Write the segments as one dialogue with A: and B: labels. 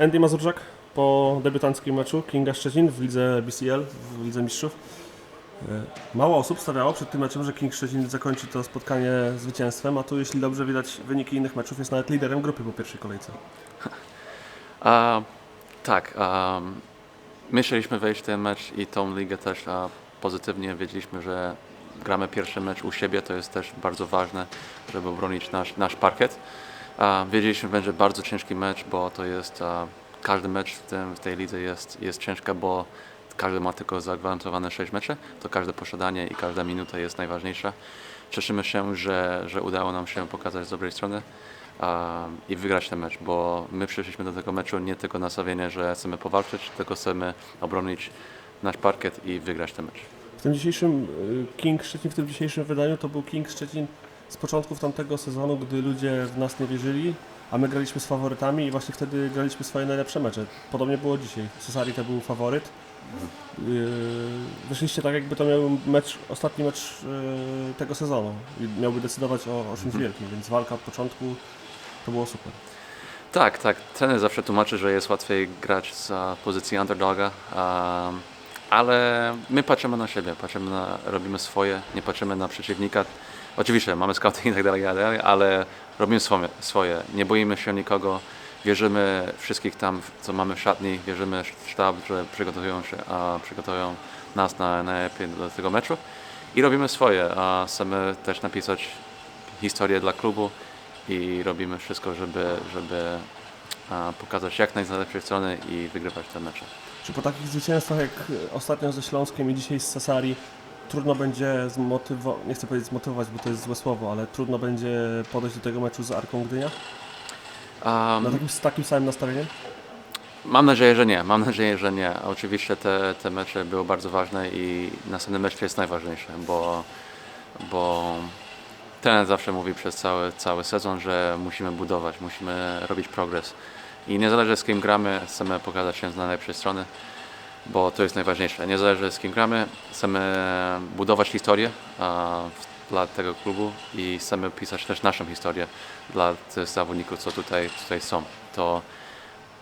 A: Andy Mazurczak po debiutanckim meczu Kinga Szczecin w lidze BCL, w Lidze Mistrzów. E, Mało osób stawiało przed tym meczem, że King Szczecin zakończy to spotkanie zwycięstwem, a tu jeśli dobrze widać wyniki innych meczów jest nawet liderem grupy po pierwszej kolejce.
B: A, tak, myśleliśmy wejść w ten mecz i tą ligę też a, pozytywnie. Wiedzieliśmy, że gramy pierwszy mecz u siebie, to jest też bardzo ważne, żeby obronić nasz, nasz parkiet. Wiedzieliśmy, że będzie bardzo ciężki mecz, bo to jest każdy mecz w, tym, w tej lidze jest, jest ciężka, bo każdy ma tylko zagwarantowane 6 meczy, to każde posiadanie i każda minuta jest najważniejsza. Cieszymy się, że, że udało nam się pokazać z dobrej strony i wygrać ten mecz, bo my przyszliśmy do tego meczu nie tylko nastawienie, że chcemy powalczyć, tylko chcemy obronić nasz parkiet i wygrać ten mecz.
A: W tym dzisiejszym y, King Szczecin, w tym dzisiejszym wydaniu to był King Szczecin z początków tamtego sezonu, gdy ludzie w nas nie wierzyli, a my graliśmy z faworytami i właśnie wtedy graliśmy swoje najlepsze mecze. Podobnie było dzisiaj. Cesari to był faworyt. Yy, Wyszliście tak, jakby to miał mecz, ostatni mecz yy, tego sezonu i miałby decydować o, o czymś wielkim, więc walka od początku to było super.
B: Tak, tak. Trener zawsze tłumaczy, że jest łatwiej grać z a, pozycji underdoga, a, ale my patrzymy na siebie, patrzymy na, robimy swoje, nie patrzymy na przeciwnika. Oczywiście mamy scouting tak dalej, i tak dalej, ale robimy swoje, swoje. Nie boimy się nikogo, wierzymy wszystkich tam, co mamy w szatni, wierzymy w sztab, że przygotowują się, a przygotują nas na najlepiej do tego meczu i robimy swoje, a chcemy też napisać historię dla klubu i robimy wszystko, żeby, żeby pokazać jak najlepszej strony i wygrywać te mecze.
A: Czy po takich zwycięstwach jak ostatnio ze Śląskiem i dzisiaj z Cesari trudno będzie zmotywować, nie chcę powiedzieć zmotywować, bo to jest złe słowo, ale trudno będzie podejść do tego meczu z Arką Gdynia?
B: A,
A: Na takim, z takim samym nastawieniem?
B: mam nadzieję, że nie. Mam nadzieję, że nie. Oczywiście te, te mecze były bardzo ważne i następny mecz jest najważniejszy, bo, bo trener zawsze mówi przez cały, cały sezon, że musimy budować, musimy robić progres. I niezależnie z kim gramy, chcemy pokazać się z najlepszej strony, bo to jest najważniejsze. Niezależnie z kim gramy, chcemy budować historię dla tego klubu i chcemy pisać też naszą historię dla tych zawodników, co tutaj, tutaj są. To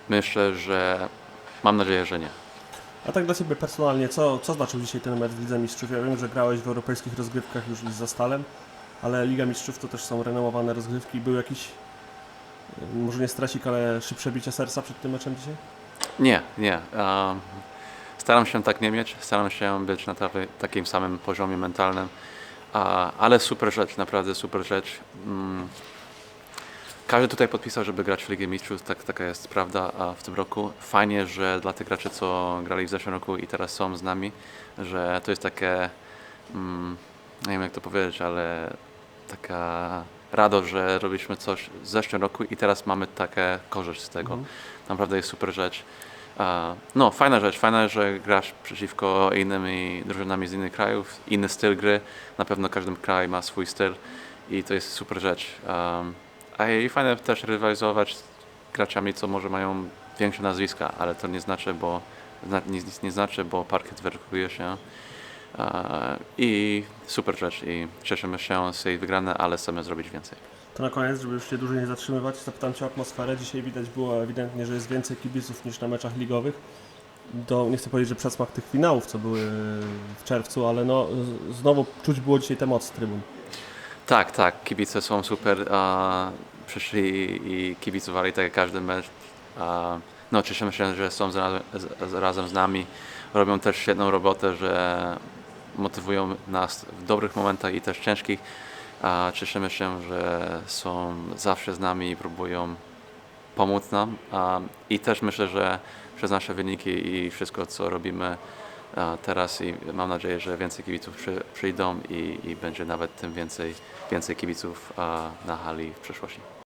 B: myślę, że mam nadzieję, że nie.
A: A tak dla Ciebie personalnie, co, co znaczył dzisiaj ten mecz w Lidze Mistrzów? Ja wiem, że grałeś w europejskich rozgrywkach już i za Stalem, ale Liga Mistrzów to też są renomowane rozgrywki. Był jakiś, może nie stresik, ale szybsze bicie serca przed tym meczem dzisiaj?
B: Nie, nie. Staram się tak nie mieć, staram się być na takim samym poziomie mentalnym, ale super rzecz, naprawdę super rzecz. Mm. Każdy tutaj podpisał, żeby grać w Ligę Mistrzów, tak, taka jest prawda w tym roku. Fajnie, że dla tych graczy, co grali w zeszłym roku i teraz są z nami, że to jest takie, mm, nie wiem jak to powiedzieć, ale taka radość, że robiliśmy coś w zeszłym roku i teraz mamy takie korzyść z tego. Naprawdę jest super rzecz. No, fajna rzecz, fajna, że grasz przeciwko innymi drużynami z innych krajów, inny styl gry. Na pewno każdy kraj ma swój styl i to jest super rzecz. A i fajne też rywalizować z graczami, co może mają większe nazwiska, ale to nie znaczy, bo nic nie znaczy, bo parkiet weryfikuje się. I super rzecz i cieszymy się z tej wygranej, ale chcemy zrobić więcej.
A: To na koniec, żeby już się dłużej nie zatrzymywać, zapytam Cię o atmosferę. Dzisiaj widać było ewidentnie, że jest więcej kibiców niż na meczach ligowych. Do, nie chcę powiedzieć, że przedsmak tych finałów, co były w czerwcu, ale no, znowu czuć było dzisiaj tę moc z trybun.
B: Tak, tak, kibice są super. A, przyszli i kibicowali tak jak każdy mecz. A, no, cieszymy się, że są z, razem z nami. Robią też świetną robotę, że motywują nas w dobrych momentach i też ciężkich. A, cieszymy się, że są zawsze z nami i próbują pomóc nam. A, I też myślę, że przez nasze wyniki i wszystko, co robimy a, teraz i mam nadzieję, że więcej kibiców przy, przyjdą i, i będzie nawet tym więcej, więcej kibiców a, na hali w przyszłości.